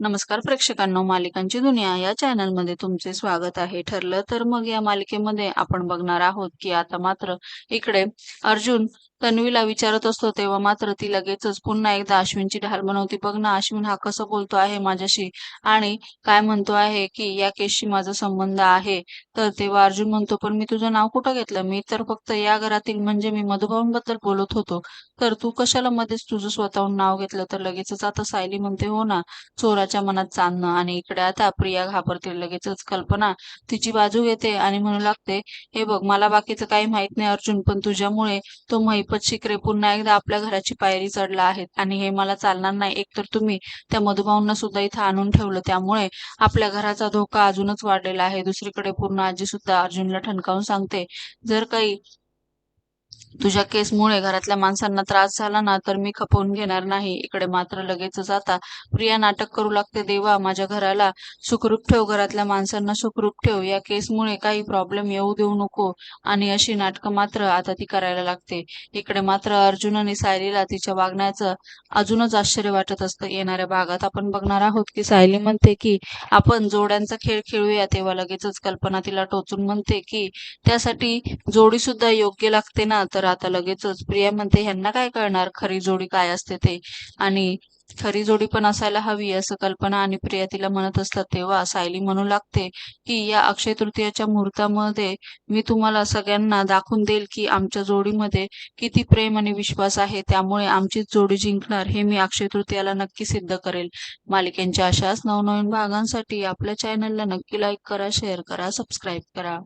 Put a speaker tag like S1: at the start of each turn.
S1: नमस्कार प्रेक्षकांनो मालिकांची दुनिया या चॅनलमध्ये तुमचे स्वागत आहे. ठरलं तर मग या मालिकेमध्ये आपण बघणार आहोत की आता मात्र इकडे अर्जुन तन्वीला विचारत असतो तेव्हा मात्र ती लगेचच पुन्हा एकदा अश्विनची ढाल बनवती. बघ ना अश्विन हा कसं बोलतो आहे माझ्याशी? आणि काय म्हणतो आहे की या केसशी माझा संबंध आहे? तर तेव्हा अर्जुन म्हणतो पण मी तुझं नाव कुठं घेतलं? मी तर फक्त या घरातील म्हणजे मी मधुभाऊंबद्दल बोलत होतो. तर तू कशाला मध्येच तुझं स्वतःहून नाव घेतलं? तर लगेचच आता सायली म्हणते हो ना चोरा चोराच्या मनात चांदणं आणि इकडे आता प्रिया घाबरते लगेचच कल्पना तिची बाजू घेते आणि म्हणू लागते हे बघ मला बाकीचं काही माहीत नाही अर्जुन पण तुझ्यामुळे तो महिपत शिकरे पुन्हा एकदा आपल्या घराची पायरी चढला आहे आणि हे मला चालणार नाही. एकतर तुम्ही त्या मधुभाऊंना सुद्धा इथं आणून ठेवलं त्यामुळे आपल्या घराचा धोका अजूनच वाढलेला आहे. दुसरीकडे पूर्ण आजी सुद्धा अर्जुनला ठणकावून सांगते जर काही तुझ्या केसमुळे घरातल्या माणसांना त्रास झाला ना तर मी खपवून घेणार नाही. इकडे मात्र लगेचच आता प्रिया नाटक करू लागते देवा माझ्या घराला. सुखरूप ठेव घरातल्या माणसांना सुखरूप ठेव. या केसमुळे काही प्रॉब्लेम येऊ देऊ नको. आणि अशी नाटकं मात्र आता ती करायला लागते. इकडे मात्र अर्जुन आणि सायलीला तिच्या वागण्याचं अजूनच आश्चर्य वाटत असतं. येणाऱ्या भागात आपण बघणार आहोत की सायली म्हणते की आपण जोड्यांचा खेळ खेळूया. तेव्हा लगेचच कल्पना तिला टोचून म्हणते की त्यासाठी जोडी सुद्धा योग्य लागते ना तर तर आता लगेचच प्रिया म्हणते ह्यांना काय कळणार? खरी जोडी काय असते ते? आणि खरी जोडी पण असायला हवी असं कल्पना आणि प्रिया तिला म्हणत असतात तेव्हा सायली म्हणू लागते की या अक्षय तृतीयाच्या मुहूर्तामध्ये मी तुम्हाला सगळ्यांना दाखवून देईल की आमच्या जोडीमध्ये किती प्रेम आणि विश्वास आहे. त्यामुळे आमचीच जोडी जिंकणार हे मी अक्षय तृतीयाला नक्की सिद्ध करेल. मालिकेंच्या अशाच नवनवीन भागांसाठी आपल्या चॅनलला नक्की लाईक करा शेअर करा सबस्क्राईब करा.